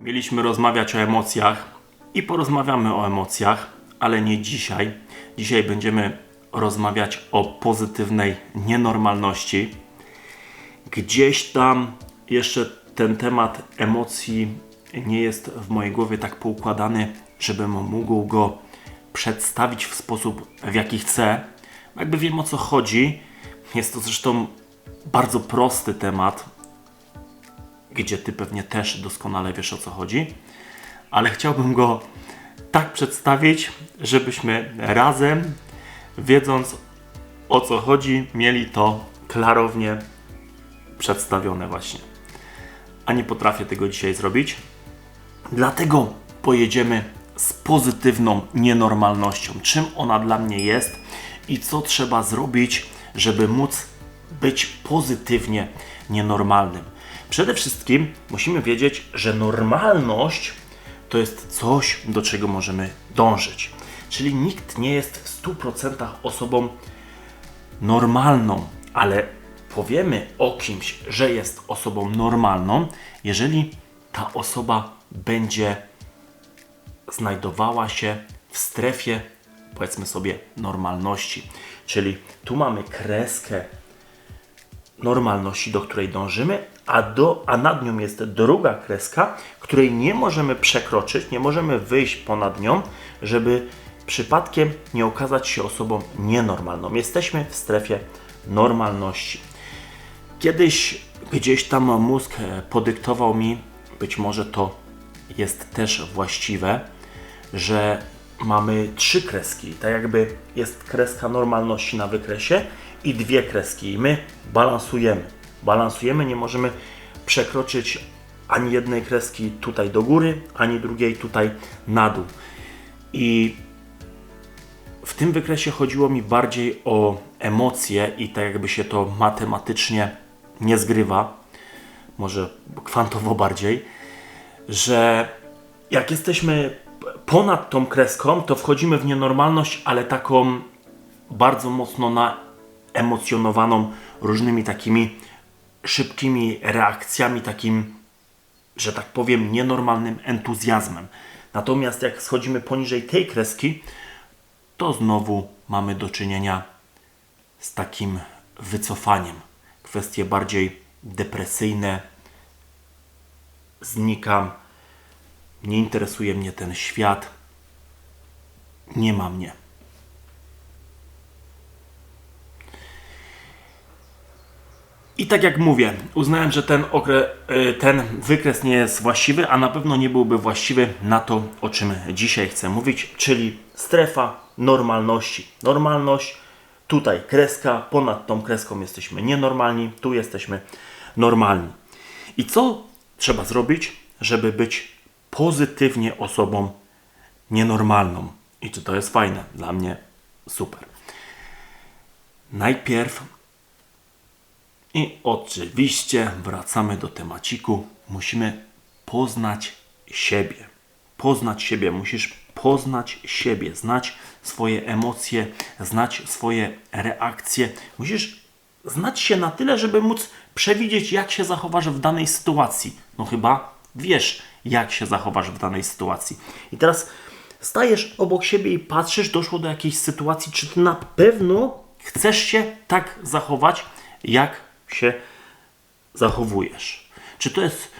Mieliśmy rozmawiać o emocjach i porozmawiamy o emocjach, ale nie dzisiaj. Dzisiaj będziemy rozmawiać o pozytywnej nienormalności. Gdzieś tam jeszcze ten temat emocji nie jest w mojej głowie tak poukładany, żebym mógł go przedstawić w sposób, w jaki chcę. Jakby wiem o co chodzi. Jest to zresztą bardzo prosty temat, gdzie ty pewnie też doskonale wiesz o co chodzi, ale chciałbym go tak przedstawić, żebyśmy razem, wiedząc o co chodzi, mieli to klarownie przedstawione właśnie. A nie potrafię tego dzisiaj zrobić. Dlatego pojedziemy z pozytywną nienormalnością. Czym ona dla mnie jest i co trzeba zrobić, żeby móc być pozytywnie nienormalnym. Przede wszystkim musimy wiedzieć, że normalność to jest coś, do czego możemy dążyć. Czyli nikt nie jest w 100% osobą normalną, ale powiemy o kimś, że jest osobą normalną, jeżeli ta osoba będzie znajdowała się w strefie, powiedzmy sobie, normalności. Czyli tu mamy kreskę normalności, do której dążymy, a, do, a nad nią jest druga kreska, której nie możemy przekroczyć, nie możemy wyjść ponad nią, żeby przypadkiem nie okazać się osobą nienormalną. Jesteśmy w strefie normalności. Kiedyś gdzieś tam mózg e, podyktował mi, być może to jest też właściwe, że mamy trzy kreski. Tak jakby jest kreska normalności na wykresie i dwie kreski. I my balansujemy. Balansujemy, nie możemy przekroczyć ani jednej kreski tutaj do góry, ani drugiej tutaj na dół. I w tym wykresie chodziło mi bardziej o emocje i tak jakby się to matematycznie nie zgrywa, może kwantowo bardziej, że jak jesteśmy ponad tą kreską, to wchodzimy w nienormalność, ale taką bardzo mocno naemocjonowaną różnymi takimi szybkimi reakcjami, takim, że tak powiem, nienormalnym entuzjazmem. Natomiast jak schodzimy poniżej tej kreski, to znowu mamy do czynienia z takim wycofaniem. Kwestie bardziej depresyjne. Znikam, nie interesuje mnie ten świat, nie ma mnie. I tak jak mówię, uznałem, że ten, okre, y, ten wykres nie jest właściwy, a na pewno nie byłby właściwy na to, o czym dzisiaj chcę mówić, czyli strefa normalności. Normalność, tutaj kreska, ponad tą kreską jesteśmy nienormalni, tu jesteśmy normalni. I co trzeba zrobić, żeby być pozytywnie osobą nienormalną? I czy to jest fajne? Dla mnie super. Najpierw i oczywiście wracamy do temaciku. Musimy poznać siebie. Poznać siebie. Musisz poznać siebie, znać swoje emocje, znać swoje reakcje. Musisz znać się na tyle, żeby móc przewidzieć, jak się zachowasz w danej sytuacji. No chyba wiesz, jak się zachowasz w danej sytuacji. I teraz stajesz obok siebie i patrzysz, doszło do jakiejś sytuacji, czy ty na pewno chcesz się tak zachować, jak się zachowujesz. Czy to jest,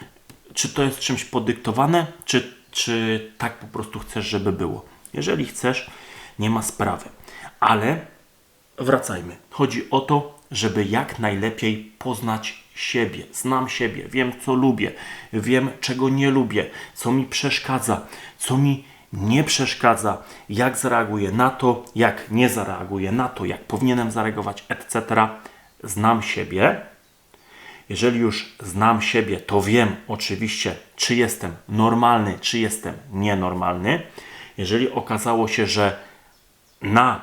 czy to jest czymś podyktowane, czy, czy tak po prostu chcesz, żeby było. Jeżeli chcesz, nie ma sprawy. Ale wracajmy. Chodzi o to, żeby jak najlepiej poznać siebie. Znam siebie, wiem co lubię, wiem czego nie lubię, co mi przeszkadza, co mi nie przeszkadza, jak zareaguję na to, jak nie zareaguję na to, jak powinienem zareagować, etc znam siebie. Jeżeli już znam siebie, to wiem oczywiście, czy jestem normalny, czy jestem nienormalny. Jeżeli okazało się, że na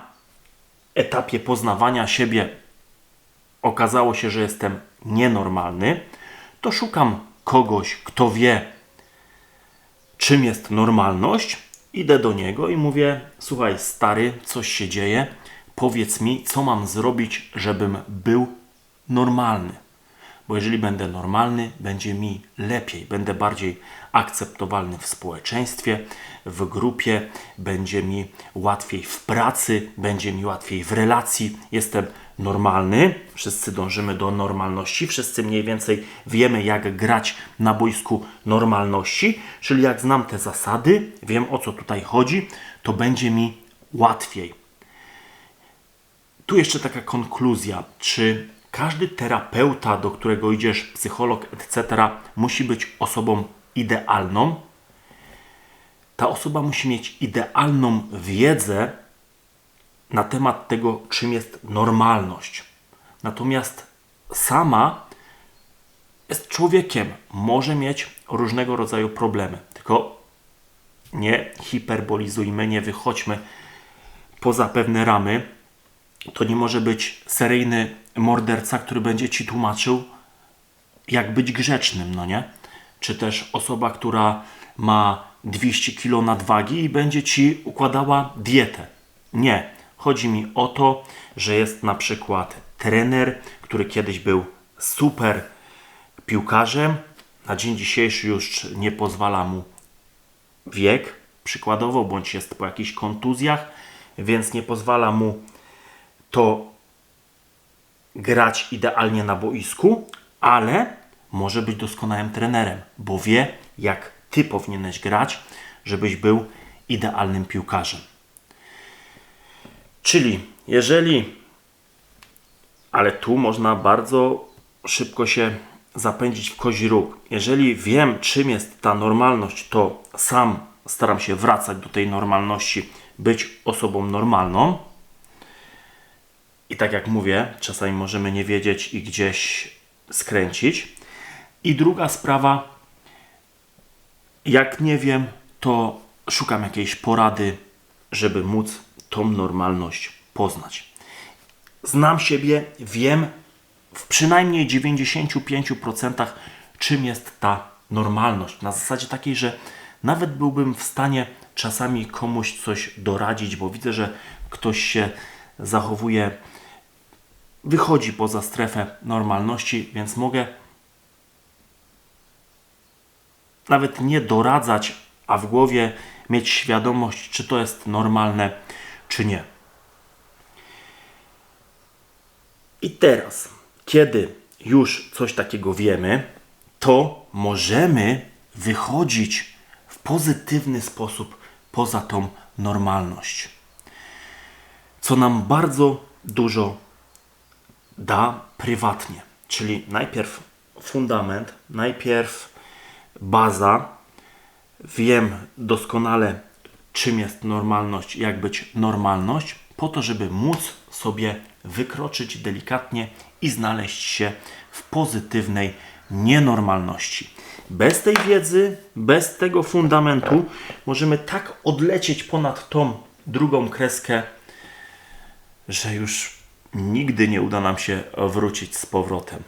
etapie poznawania siebie okazało się, że jestem nienormalny, to szukam kogoś, kto wie, czym jest normalność. Idę do niego i mówię: Słuchaj, stary, coś się dzieje powiedz mi, co mam zrobić, żebym był normalny. bo jeżeli będę normalny, będzie mi lepiej, będę bardziej akceptowalny w społeczeństwie, w grupie, będzie mi łatwiej w pracy, będzie mi łatwiej w relacji. Jestem normalny, wszyscy dążymy do normalności, wszyscy mniej więcej wiemy, jak grać na boisku normalności, czyli jak znam te zasady, wiem o co tutaj chodzi, to będzie mi łatwiej. Tu jeszcze taka konkluzja. Czy każdy terapeuta, do którego idziesz, psycholog, etc., musi być osobą idealną? Ta osoba musi mieć idealną wiedzę na temat tego, czym jest normalność. Natomiast sama jest człowiekiem, może mieć różnego rodzaju problemy. Tylko nie hiperbolizujmy, nie wychodźmy poza pewne ramy. To nie może być seryjny morderca, który będzie ci tłumaczył, jak być grzecznym, no nie? Czy też osoba, która ma 200 kg nadwagi i będzie ci układała dietę. Nie. Chodzi mi o to, że jest na przykład trener, który kiedyś był super piłkarzem, na dzień dzisiejszy już nie pozwala mu wiek, przykładowo, bądź jest po jakichś kontuzjach, więc nie pozwala mu to grać idealnie na boisku, ale może być doskonałym trenerem, bo wie, jak ty powinieneś grać, żebyś był idealnym piłkarzem. Czyli jeżeli, ale tu można bardzo szybko się zapędzić w kozi róg. Jeżeli wiem, czym jest ta normalność, to sam staram się wracać do tej normalności, być osobą normalną. I tak jak mówię, czasami możemy nie wiedzieć i gdzieś skręcić. I druga sprawa, jak nie wiem, to szukam jakiejś porady, żeby móc tą normalność poznać. Znam siebie, wiem w przynajmniej 95% czym jest ta normalność. Na zasadzie takiej, że nawet byłbym w stanie czasami komuś coś doradzić, bo widzę, że ktoś się zachowuje, wychodzi poza strefę normalności, więc mogę nawet nie doradzać, a w głowie mieć świadomość, czy to jest normalne, czy nie. I teraz, kiedy już coś takiego wiemy, to możemy wychodzić w pozytywny sposób poza tą normalność. Co nam bardzo dużo da prywatnie. Czyli najpierw fundament, najpierw baza. Wiem doskonale, czym jest normalność, jak być normalność, po to, żeby móc sobie wykroczyć delikatnie i znaleźć się w pozytywnej nienormalności. Bez tej wiedzy, bez tego fundamentu możemy tak odlecieć ponad tą drugą kreskę, że już nigdy nie uda nam się wrócić z powrotem.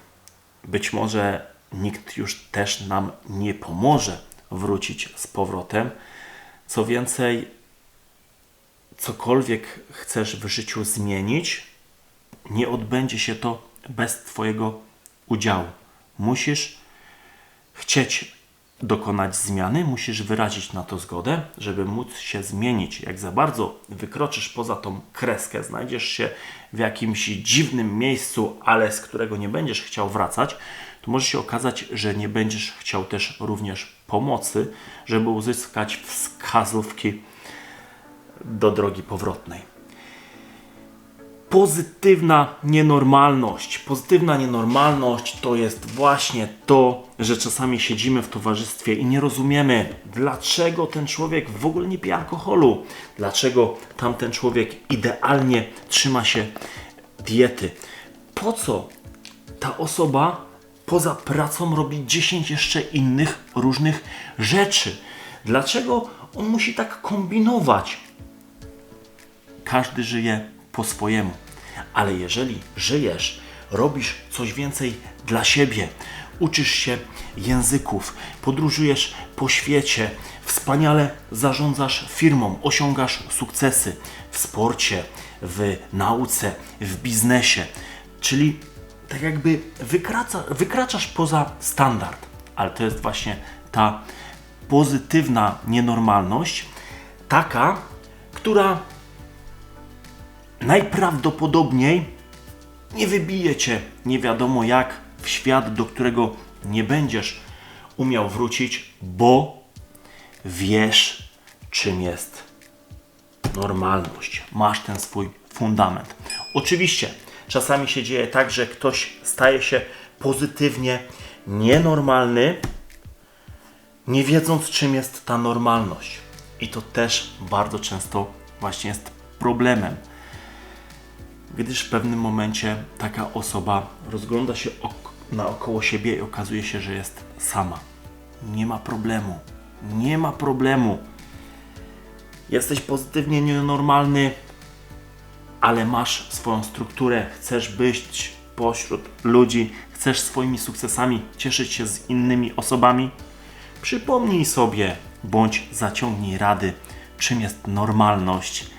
Być może nikt już też nam nie pomoże wrócić z powrotem. Co więcej, cokolwiek chcesz w życiu zmienić, nie odbędzie się to bez Twojego udziału. Musisz chcieć dokonać zmiany, musisz wyrazić na to zgodę, żeby móc się zmienić. Jak za bardzo wykroczysz poza tą kreskę, znajdziesz się w jakimś dziwnym miejscu, ale z którego nie będziesz chciał wracać, to może się okazać, że nie będziesz chciał też również pomocy, żeby uzyskać wskazówki do drogi powrotnej. Pozytywna nienormalność. Pozytywna nienormalność to jest właśnie to, że czasami siedzimy w towarzystwie i nie rozumiemy, dlaczego ten człowiek w ogóle nie pije alkoholu, dlaczego tamten człowiek idealnie trzyma się diety. Po co ta osoba poza pracą robi 10 jeszcze innych różnych rzeczy? Dlaczego on musi tak kombinować? Każdy żyje po swojemu. Ale jeżeli żyjesz, robisz coś więcej dla siebie, uczysz się języków, podróżujesz po świecie, wspaniale zarządzasz firmą, osiągasz sukcesy w sporcie, w nauce, w biznesie, czyli tak jakby wykracza, wykraczasz poza standard. Ale to jest właśnie ta pozytywna nienormalność, taka, która najprawdopodobniej nie wybije cię nie wiadomo jak w świat, do którego nie będziesz umiał wrócić, bo wiesz, czym jest normalność. Masz ten swój fundament. Oczywiście, czasami się dzieje tak, że ktoś staje się pozytywnie nienormalny, nie wiedząc, czym jest ta normalność. I to też bardzo często właśnie jest problemem gdyż w pewnym momencie taka osoba rozgląda się ok- naokoło siebie i okazuje się, że jest sama. Nie ma problemu. Nie ma problemu. Jesteś pozytywnie nienormalny, ale masz swoją strukturę, chcesz być pośród ludzi, chcesz swoimi sukcesami cieszyć się z innymi osobami. Przypomnij sobie, bądź zaciągnij rady, czym jest normalność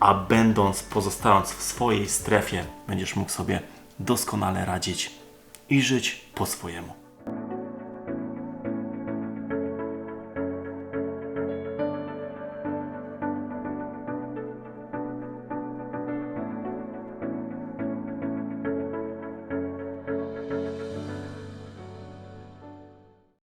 a będąc, pozostając w swojej strefie, będziesz mógł sobie doskonale radzić i żyć po swojemu.